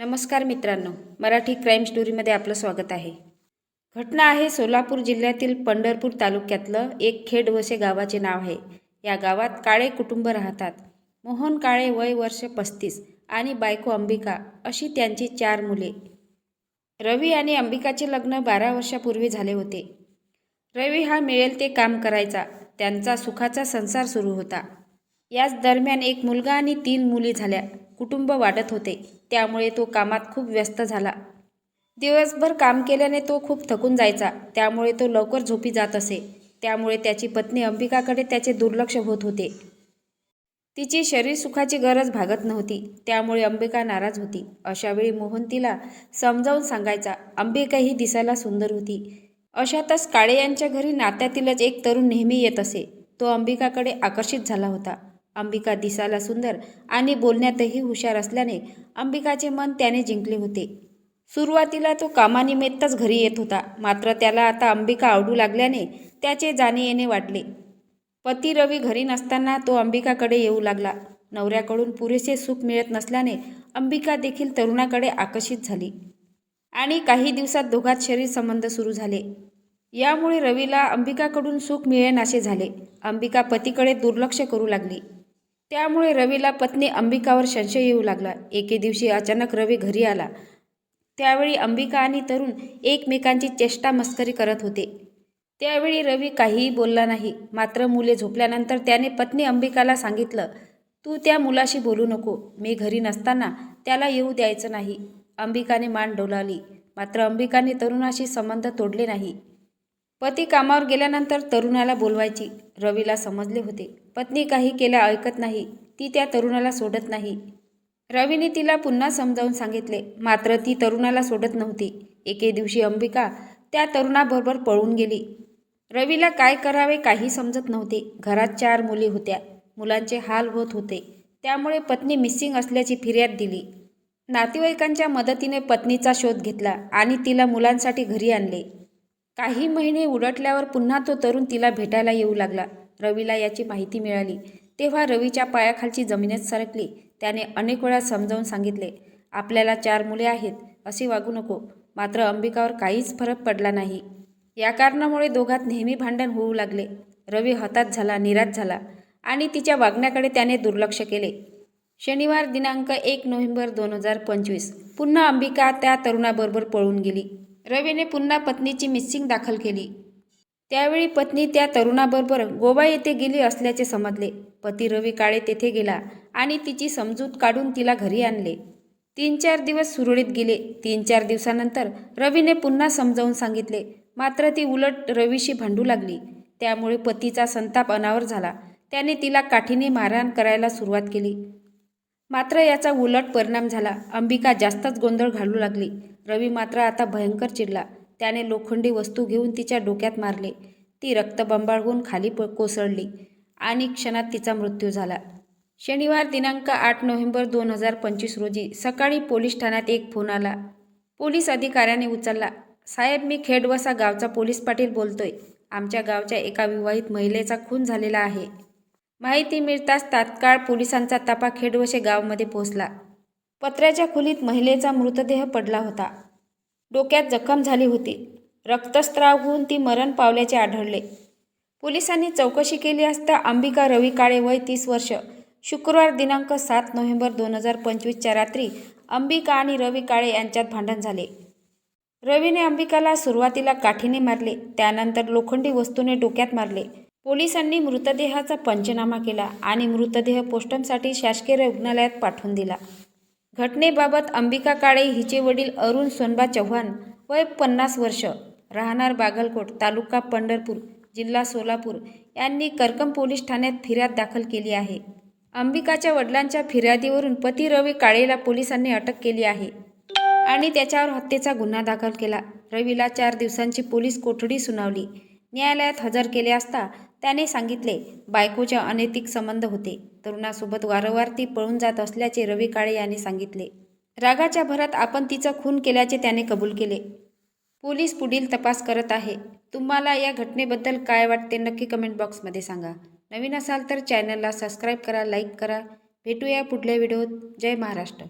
नमस्कार मित्रांनो मराठी क्राईम स्टोरीमध्ये आपलं स्वागत आहे. घटना आहे सोलापूर जिल्ह्यातील पंढरपूर तालुक्यातलं एक खेडवसे गावाचे नाव आहे. या गावात काळे कुटुंब राहतात. मोहन काळे वय वर्ष पस्तीस आणि बायको अंबिका अशी त्यांची चार मुले. रवी आणि अंबिकाचे लग्न बारा वर्षापूर्वी झाले होते. रवी हा मिळेल ते काम करायचा त्यांचा सुखाचा संसार सुरू होता. याच दरम्यान एक मुलगा आणि तीन मुली झाल्या. कुटुंब वाढत होते. त्यामुळे तो कामात खूप व्यस्त झाला. दिवसभर काम केल्याने तो खूप थकून जायचा. त्यामुळे तो लवकर झोपी जात असे. त्यामुळे त्याची पत्नी अंबिकाकडे त्याचे दुर्लक्ष होत होते. तिची शरीर सुखाची गरज भागत नव्हती. त्यामुळे अंबिका नाराज होती. अशावेळी मोहन तिला समजावून सांगायचा अंबिका ही दिसायला सुंदर होती. अशातच काळे यांच्या घरी नात्यातीलच एक तरुण नेहमी येत असे. तो अंबिकाकडे आकर्षित झाला होता. अंबिका दिसायला सुंदर आणि बोलण्यातही हुशार असल्याने अंबिकाचे मन त्याने जिंकले होते. सुरुवातीला तो कामानिमित्तच घरी येत होता. मात्र त्याला आता अंबिका आवडू लागल्याने त्याचे जाणे येणे वाटले. पती रवी घरी नसताना तो अंबिकाकडे येऊ लागला. नवऱ्याकडून पुरेसे सुख मिळत नसल्याने अंबिका देखील तरुणाकडे आकर्षित झाली. आणि काही दिवसात दोघात शरीर संबंध सुरू झाले. यामुळे रवीला अंबिकाकडून सुख मिळेनासे झाले. अंबिका पतीकडे दुर्लक्ष करू लागली. त्यामुळे रवीला पत्नी अंबिकावर संशय येऊ लागला. एके दिवशी अचानक रवी घरी आला. त्यावेळी अंबिका आणि तरुण एकमेकांची चेष्टा मस्करी करत होते. त्यावेळी रवी काहीही बोलला नाही. मात्र मुले झोपल्यानंतर त्याने पत्नी अंबिकाला सांगितलं तू त्या मुलाशी बोलू नको. मी घरी नसताना त्याला येऊ द्यायचं नाही. अंबिकाने मान डोलावली मात्र अंबिकाने तरुणाशी संबंध तोडले नाही. पती कामावर गेल्यानंतर तरुणाला बोलवायची. रवीला समजले होते. पत्नी काही केल्या ऐकत नाही. ती त्या तरुणाला सोडत नाही. रवीने तिला पुन्हा समजावून सांगितले. मात्र ती तरुणाला सोडत नव्हती. एके दिवशी अंबिका त्या तरुणाबरोबर पळून गेली. रवीला काय करावे काही समजत नव्हते. घरात चार मुली होत्या. मुलांचे हाल होत होते. त्यामुळे पत्नी मिसिंग असल्याची फिर्याद दिली. नातेवाईकांच्या मदतीने पत्नीचा शोध घेतला आणि तिला मुलांसाठी घरी आणले. काही महिने उलटल्यावर पुन्हा तो तरुण तिला भेटायला येऊ लागला. रवीला याची माहिती मिळाली. तेव्हा रवीच्या पायाखालची जमिनीत सरकली. त्याने अनेक वेळा समजावून सांगितले आपल्याला चार मुले आहेत असे वागू नको. मात्र अंबिकावर काहीच फरक पडला नाही. या कारणामुळे दोघात नेहमी भांडण होऊ लागले. रवी हताश झाला निराश झाला आणि तिच्या वागण्याकडे त्याने दुर्लक्ष केले. शनिवार दिनांक एक नोव्हेंबर दोन हजार पंचवीस. पुन्हा अंबिका त्या तरुणाबरोबर पळून गेली. रवीने पुन्हा पत्नीची मिसिंग दाखल केली. त्यावेळी पत्नी त्या तरुणाबरोबर गोवा येथे गेली असल्याचे समजले. पती रवी काळे तेथे गेला आणि तिची समजूत काढून तिला घरी आणले. तीन चार दिवस सुरळीत गेले. तीन चार दिवसानंतर रवीने पुन्हा समजावून सांगितले. मात्र ती उलट रवीशी भांडू लागली. त्यामुळे पतीचा संताप अनावर झाला. त्याने तिला काठीने मारहाण करायला सुरुवात केली. मात्र याचा उलट परिणाम झाला. अंबिका जास्तच गोंधळ घालू लागली. रवी मात्र आता भयंकर चिडला. त्याने लोखंडी वस्तू घेऊन तिच्या डोक्यात मारले. ती रक्तबंबाळ होऊन खाली प कोसळली आणि क्षणात तिचा मृत्यू झाला. शनिवार दिनांक आठ नोव्हेंबर दोन हजार पंचवीस रोजी सकाळी पोलीस ठाण्यात एक फोन आला. पोलीस अधिकाऱ्याने उचलला. साहेब मी खेडवसा गावचा पोलीस पाटील बोलतोय. आमच्या गावच्या एका विवाहित महिलेचा खून झालेला आहे. माहिती मिळताच तात्काळ पोलिसांचा तपा खेडवशे गावामध्ये पोहोचला. पत्र्याच्या खोलीत महिलेचा मृतदेह पडला होता. डोक्यात जखम झाली होती. रक्तस्त्राव होऊन ती मरण पावल्याचे आढळले. पोलिसांनी चौकशी केली असता अंबिका रवी काळे वय तीस वर्ष. शुक्रवार दिनांक सात नोव्हेंबर दोन हजार पंचवीसच्या रात्री अंबिका आणि रवी काळे यांच्यात भांडण झाले. रवीने अंबिकाला सुरुवातीला काठीने मारले त्यानंतर लोखंडी वस्तूने डोक्यात मारले. पोलिसांनी मृतदेहाचा पंचनामा केला आणि मृतदेह पोस्टमसाठी शासकीय रुग्णालयात पाठवून दिला. घटनेबाबत अंबिका काळे हिचे वडील अरुण सोनबा चव्हाण वय पन्नास वर्ष राहणार बागलकोट तालुका पंढरपूर जिल्हा सोलापूर. यांनी करकम पोलीस ठाण्यात फिर्याद दाखल केली आहे. अंबिकाच्या वडिलांच्या फिर्यादीवरून पती रवी काळेला पोलिसांनी अटक केली आहे आणि त्याच्यावर हत्येचा गुन्हा दाखल केला. रवीला चार दिवसांची पोलीस कोठडी सुनावली. न्यायालयात हजर केले असता त्याने सांगितले बायकोचे अनैतिक संबंध होते. तरुणासोबत वारंवार ती पळून जात असल्याचे रवी काळे यांनी सांगितले. रागाच्या भरात आपण तिचा खून केल्याचे त्याने कबूल केले. पोलीस पुढील तपास करत आहे. तुम्हाला या घटनेबद्दल काय वाटते नक्की कमेंट बॉक्समध्ये सांगा. नवीन असाल तर चॅनलला सबस्क्राईब करा लाईक करा. भेटूया पुढल्या व्हिडिओत. जय महाराष्ट्र.